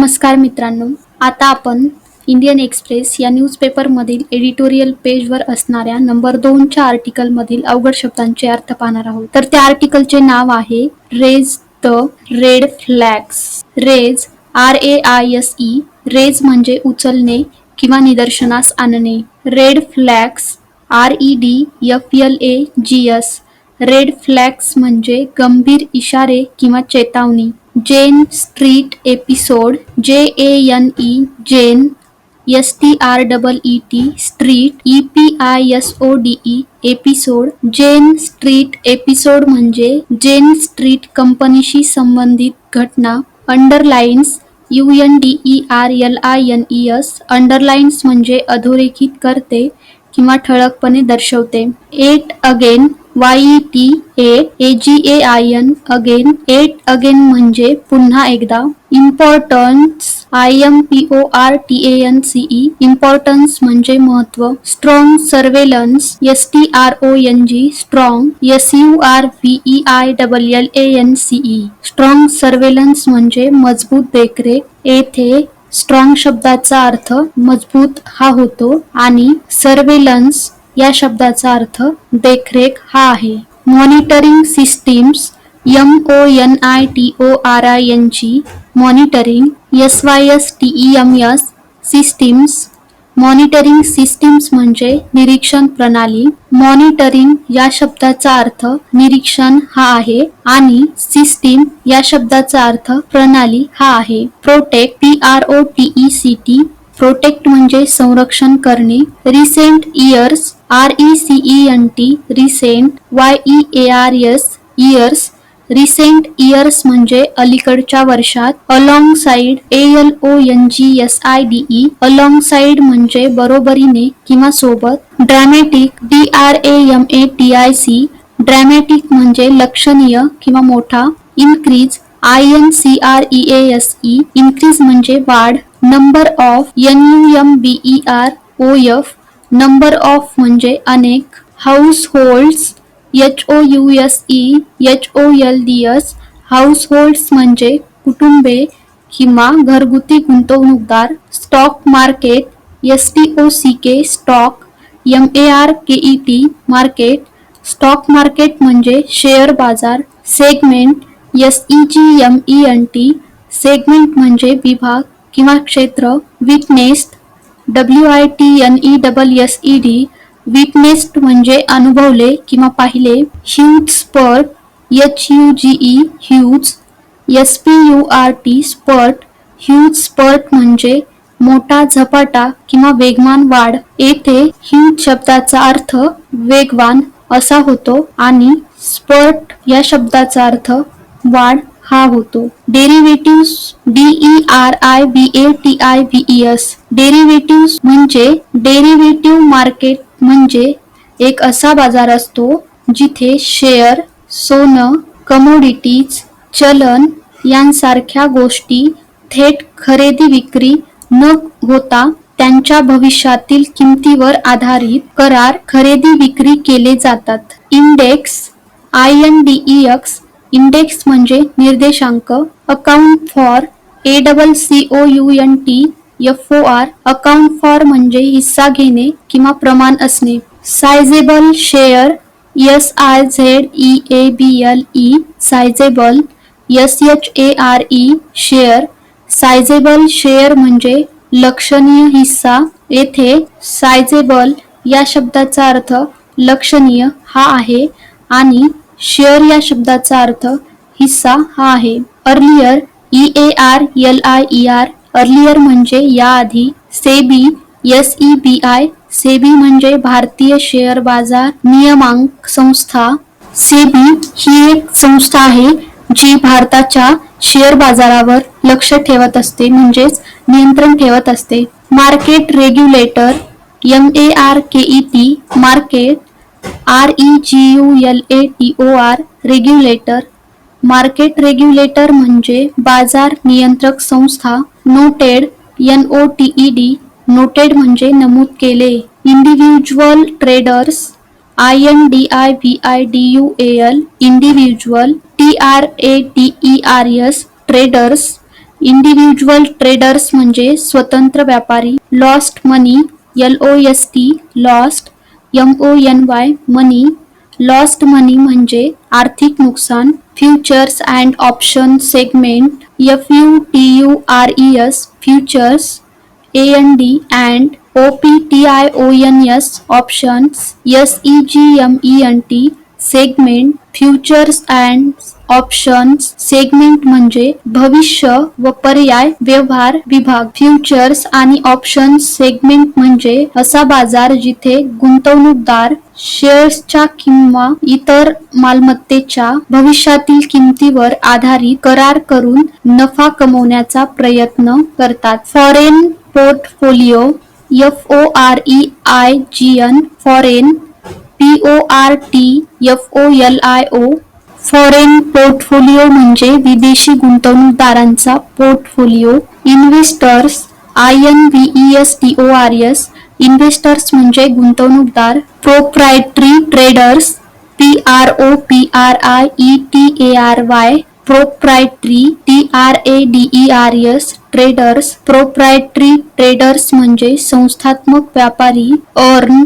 नमस्कार मित्रांनो आता आपण इंडियन एक्सप्रेस या न्यूजपेपरमधील एडिटोरियल पेजवर असणाऱ्या नंबर दोनच्या आर्टिकलमधील अवघड शब्दांचे अर्थ पाहणार आहोत. तर त्या आर्टिकलचे नाव आहे raise the red flags raise R A I S E raise म्हणजे उचलणे किंवा निदर्शनास आणणे. Red flags R E D F L A G S red flags म्हणजे गंभीर इशारे किंवा चेतावणी. Jane Street episode J A N E Jane S T R double E T Street E P I S O D E episode Jane Street episode म्हणजे Jane Street कंपनीशी संबंधित घटना underlines U N D E R L I N E S underlines म्हणजे अधोरेखित करते किंवा ठळकपणे दर्शवते. Yet again Y T A A G A I N again yet again म्हणजे पुन्हा एकदा. Importance I M P O R T A N C E importance म्हणजे महत्त्व. Strong surveillance S T R O N G strong S U R V E I double L A N C E strong surveillance म्हणजे मजबूत देखरेख. येथे strong शब्दाचा अर्थ मजबूत हा होतो. आणि सर्वेलन्स या शब्दाचा अर्थ देखरेख हा आहे. Monitoring systems M O N I T O R I N G monitoring S Y S T E M S systems monitoring systems म्हणजे निरीक्षण प्रणाली. मॉनिटरिंग या शब्दाचा अर्थ निरीक्षण हा आहे आणि सिस्टीम या शब्दाचा अर्थ प्रणाली हा आहे. Protect P R O T E C T protect म्हणजे संरक्षण करणे. Recent years R E C E N T recent Y E A R S years recent years म्हणजे अलीकडच्या वर्षात. Alongside A L O N G S I D E alongside म्हणजे बरोबरीने किंवा सोबत. Dramatic D R A M A T I C dramatic म्हणजे लक्षणीय किंवा मोठा. Increase I N C R E A S E increase म्हणजे वाढ. Number of N U M B E R O F, number of म्हणजे अनेक households H O U S E H O L D S households म्हणजे कुटुंबे किंवा घरगुती गुंतवणूकदार stock market S T O C K stock M A R K E T market stock market म्हणजे share बाज़ार segment S E G M E N T segment म्हणजे विभाग किंवा क्षेत्र witnessed W I T N E double S E D witnessed म्हणजे अनुभवले किंवा पाहिले huge spurt H U G E huge S P U R T spurt huge spurt म्हणजे मोठा झपाटा किंवा वेगवान वाढ. येथे ह्यूज शब्दाचा अर्थ वेगवान असा होतो आणि स्पर्ट या शब्दाचा अर्थ वाढ हा होतो. Derivative D E R I B A T I V E S derivative म्हणजे डेरिव्हेटिव्ह मार्केट म्हणजे एक असा बाजार असतो जिथे शेअर सोनं कमोडिटीज चलन यांसारख्या गोष्टी थेट खरेदी विक्री न होता त्यांच्या भविष्यातील किमतीवर आधारित करार खरेदी विक्री केले जातात. Index I N D E X index म्हणजे निर्देशांक account for A double C O U N T F O R account for म्हणजे हिस्सा घेणे किंवा प्रमाण असणे. Sizeable share S I Z E A B L E sizeable S H A R E share sizeable share म्हणजे लक्षणीय हिस्सा. येथे सायझेबल या शब्दाचा अर्थ लक्षणीय हा आहे आणि शेअर या शब्दाचा अर्थ हिस्सा हा आहे. Earlier E A R L I E R. Earlier म्हणजे याआधी SEBI S E B I. SEBI म्हणजे भारतीय शेअर बाजार नियमांक संस्था. सेबी ही एक संस्था आहे जी भारताच्या शेअर बाजारावर लक्ष ठेवत असते म्हणजेच नियंत्रण ठेवत असते. Market regulator M A R K E T market R E G U L A T O R regulator market regulator म्हणजे बाजार नियंत्रक संस्था noted N O T E D noted म्हणजे नमूद केले. Individual traders I N D I V I D U A L individual T R A T E R S traders individual traders म्हणजे स्वतंत्र व्यापारी lost money L O S T lost M O N Y money lost money म्हणजे आर्थिक नुकसान futures and option segment F U T U R E S futures A N D and O P T I O N S options S E G M E N T segment futures and options segment म्हणजे भविष्य व पर्याय व्यवहार विभाग futures आणि options segment म्हणजे असा बाजार जिथे गुंतवणूकदार शेअर्सच्या किंवा इतर मालमत्तेच्या भविष्यातील किमतीवर आधारित करार करून नफा कमवण्याचा प्रयत्न करतात. Foreign portfolio F O R E I G N foreign P O R T F O L I O foreign portfolio म्हणजे विदेशी गुंतवणूकदारांचा portfolio. Investors I N V E S T O R S investors म्हणजे गुंतवणूकदार. Proprietary traders P R O P R I E T A R Y proprietary T R A D E R S traders. Proprietary traders म्हणजे संस्थात्मक व्यापारी earn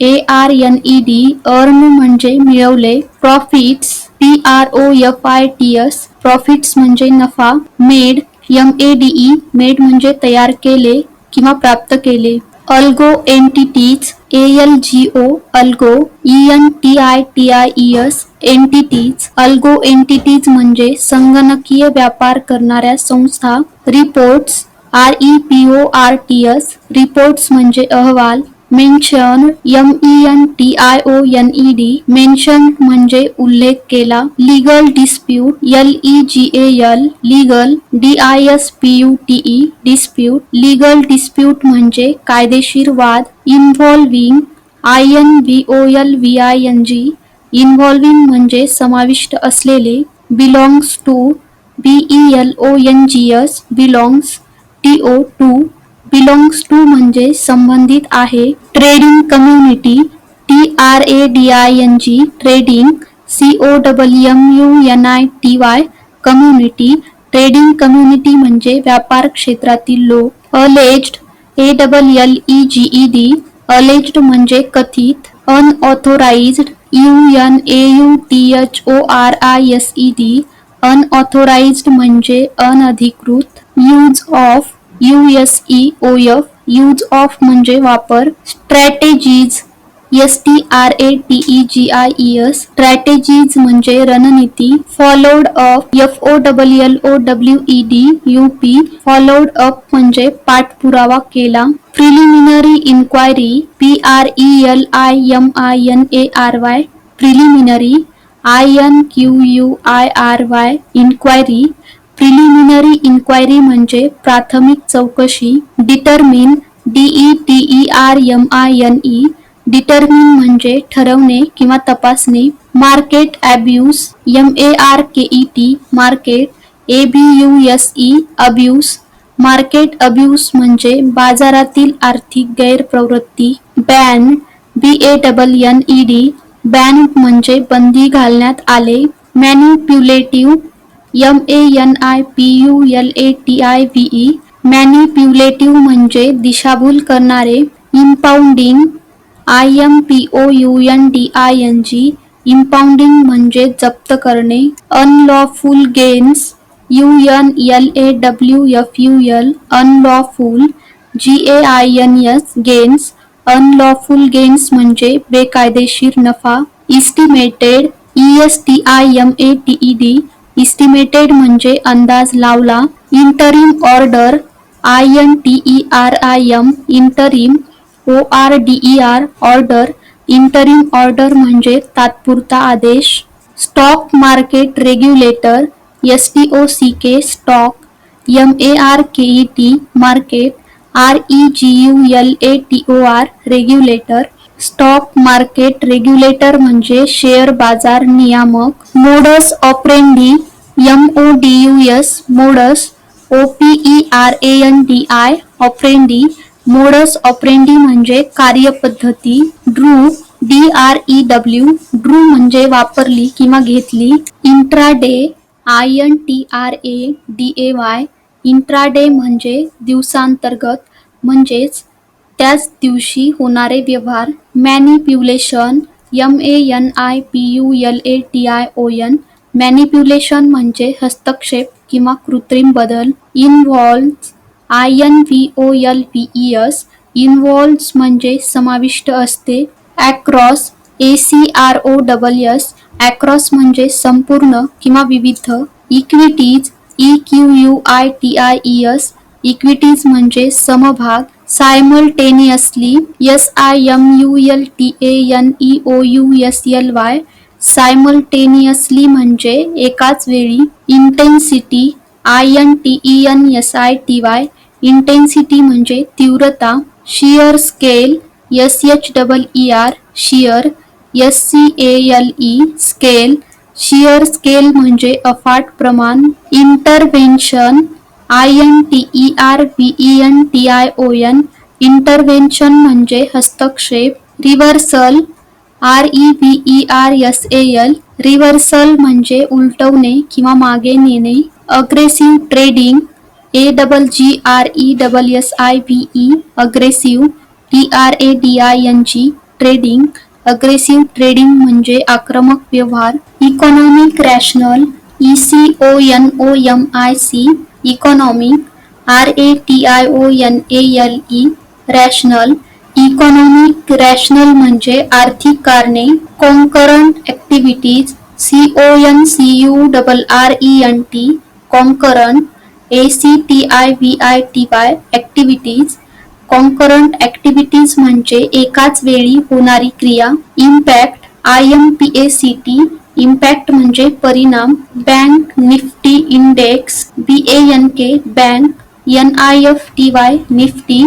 A R N E D earn म्हणजे मिळवले profits. P R O F I T S profits म्हणजे नफा made M A D E made म्हणजे तयार केले किंवा प्राप्त केले. Algo entities A L G O algo E N T I T I E S entities algo entities म्हणजे संगणकीय व्यापार करणाऱ्या संस्था reports R E P O R T S reports म्हणजे अहवाल mention M E N T I O N E D mention म्हणजे उल्लेख केला legal dispute L E G A L legal D I S P U T E dispute legal dispute म्हणजे कायदेशीर वाद involving I N V O L V I N G involving म्हणजे समाविष्ट असलेले belongs to B E L O N G S belongs T O to belongs to म्हणजे संबंधित आहे. Trading community T R A D I N G trading C O double M U N I T Y community trading community म्हणजे व्यापार क्षेत्रातील लोक. Alleged A double L E G E D alleged म्हणजे कथित unauthorised U N A U T H O R I S E D unauthorised म्हणजे अनधिकृत use of E O F use of म्हणजे वापर strategies S T R A T E G I E S strategies म्हणजे रणनीती followed up F O double L O W E D U P followed up म्हणजे पाठपुरावा केला. Preliminary inquiry P R E L I M I N A R Y preliminary I N Q U I R Y inquiry preliminary inquiry म्हणजे प्राथमिक चौकशी determine D E T E R M I N E determine म्हणजे ठरवणे किंवा तपासणे market abuse M A R K E T market A B U S E abuse market abuse म्हणजे बाजारातील आर्थिक गैरप्रवृत्ती ban B A double N E D ban म्हणजे बंदी घालण्यात आले manipulative M A N I P U L A T I V E manipulative म्हणजे दिशाभूल करणारे impounding I M P O U N D I N G impounding म्हणजे जप्त करणे unlawful gains U N L A W F U L unlawful G A I N S gains unlawful gains म्हणजे बेकायदेशीर नफा estimated E S T I M A T E D estimated म्हणजे अंदाज लावला interim order I N T E R I M interim O R D E R order interim order म्हणजे तात्पुरता आदेश stock market regulator S T O C K stock M A R K E T market R E G U L A T O R regulator stock market regulator म्हणजे share बाजार नियामक modus operandi M O D U S modus O P E R A N D I operandi modus operandi म्हणजे कार्यपद्धती drew D R E W drew म्हणजे वापरली किंवा घेतली. Intraday I N T R A D A Y intraday म्हणजे दिवसांतर्गत म्हणजेच त्याच दिवशी होणारे व्यवहार manipulation M A N I P U L A T I O N manipulation म्हणजे हस्तक्षेप किंवा कृत्रिम बदल involve I N V O L V E S involve म्हणजे समाविष्ट असते across A C R O double S across म्हणजे संपूर्ण किंवा विविध equities E Q U I T I E S equities म्हणजे समभाग simultaneously S I M U L T A N E O U S L Y simultaneously म्हणजे एकाच वेळी intensity I N T E N S I T Y intensity म्हणजे तीव्रता sheer scale S H double E R sheer S C A L E scale sheer scale म्हणजे अफाट प्रमाण intervention I N T E R V E N T I O N intervention म्हणजे हस्तक्षेप. Reversal R E V E R S A L reversal म्हणजे उलटवणे किंवा मागे नेणे. Aggressive trading A double G R E double S I V E aggressive T R A D I N G trading aggressive trading म्हणजे आक्रमक व्यवहार. Economic rationale E C O N O M I C economy R A T I O N A L E rationale economic rationale म्हणजे आर्थिक कारणे. Concurrent activities C O N C U double R E N T concurrent A C T I V I T Y activities concurrent activities म्हणजे एकाच वेळी होणारी क्रिया. Impact I M P A C T impact म्हणजे परिणाम. Bank Nifty index B A N K bank N I F T Y Nifty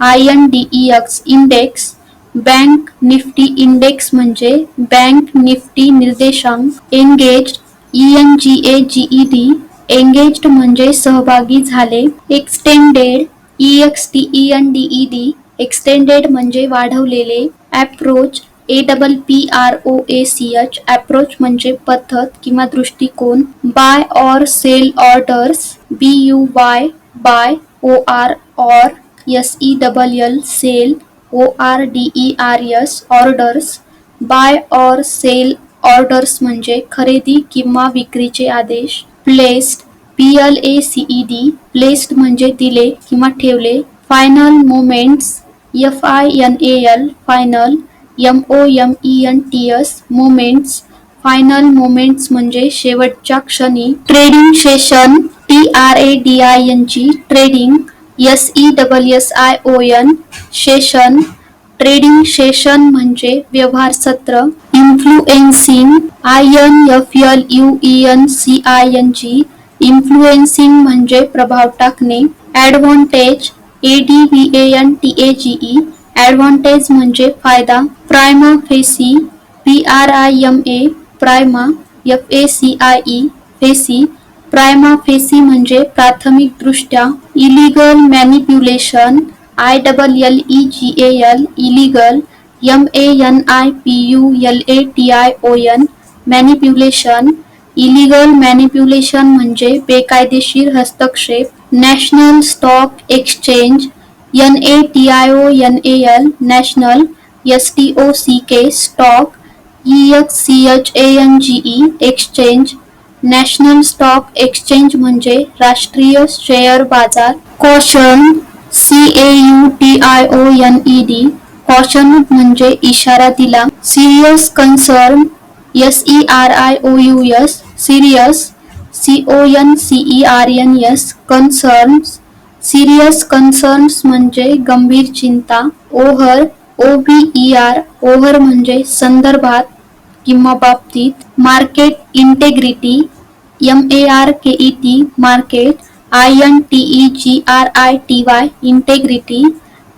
I N D E X index Bank Nifty index म्हणजे bank Nifty निर्देशांक engage E N G A G E D engaged म्हणजे सहभागी झाले. Extended E X T E N D E D extended म्हणजे वाढवलेले. Approach A double P R O A C H approach म्हणजे पद्धत किंवा दृष्टिकोन. Buy or sell orders B U Y buy O R or S E double L sell O R D E R S orders buy or sell orders म्हणजे खरेदी किंवा विक्रीचे आदेश. Placed P L A C E D placed म्हणजे दिले किंवा ठेवले. Final moments F I N A L final M O M E N T S moments final moments म्हणजे शेवटच्या क्षणी. Trading session T R A D I N G trading S E double S I O N session trading session म्हणजे व्यवहार सत्र. Influencing I N F L U E N C I N G influencing म्हणजे प्रभाव टाकणे. Advantage A D V A N T A G E advantage म्हणजे फ़ायदा. Prima facie P R I M A prima F A C I E facie prima facie म्हणजे प्राथमिकदृष्ट्या illegal manipulation I double L E G A L illegal M A N I P U L A T I O N manipulation illegal manipulation म्हणजे बेकायदेशीर हस्तक्षेप. National Stock Exchange N A T I O N A L national S T O C K stock E X C H A N G E exchange National Stock Exchange म्हणजे राष्ट्रीय share बाजार. Caution C A U T I O N E D caution म्हणजे इशारा दिला. Serious concern S E R I O U S serious C O N C E R N S concerns serious concerns म्हणजे गंभीर चिंता over O B E R over म्हणजे संदर्भात किंवा बाबतीत market integrity M A R K E T market I N T E G R I T Y integrity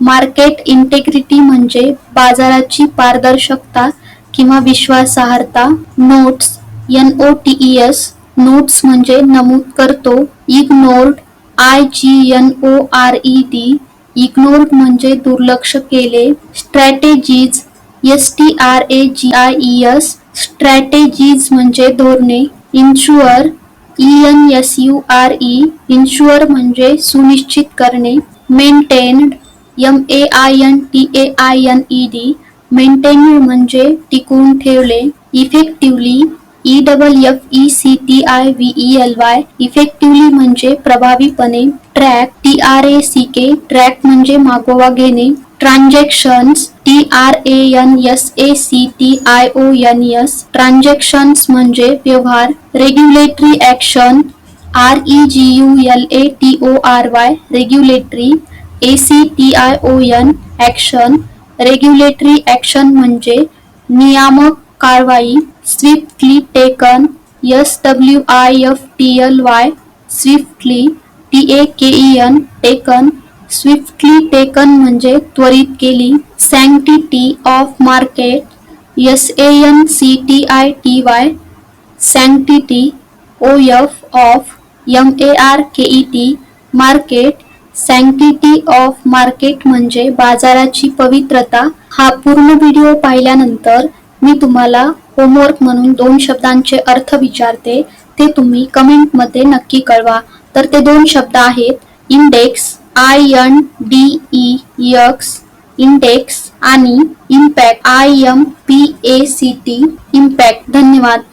market integrity म्हणजे बाजाराची पारदर्शकता किंवा विश्वासार्हता notes N O T E S notes म्हणजे नमूद करतो ignored I G N O R E D ignore म्हणजे दुर्लक्ष केले. Strategies S T R A G I E S strategies म्हणजे धोरणे. Ensure E N S U R E ensure म्हणजे सुनिश्चित करणे. Maintained M A I N T A I N E D maintained म्हणजे टिकवून ठेवले. Effectively E double F E C T I V E L Y effectively म्हणजे प्रभावीपणे track T R A C K track म्हणजे मागोवा घेणे transactions T R A N S A C T I O N S transactions म्हणजे व्यवहार regulatory action R E G U L A T O R Y regulatory A C T I O N action regulatory action म्हणजे नियामक कारवाई swiftly taken S W I F T L Y swiftly T A K E N taken swiftly taken म्हणजे त्वरित केली. Sanctity of market S A N C T I T Y sanctity O F of M A R K E T market sanctity of market म्हणजे बाजाराची पवित्रता. हा पूर्ण video पाहिल्यानंतर मी तुम्हाला होमवर्क म्हणून दोन शब्दांचे अर्थ विचारते ते तुम्ही कमेंटमध्ये नक्की कळवा. तर ते दोन शब्द आहेत index I N D E X index आणि impact I M P A C T impact धन्यवाद.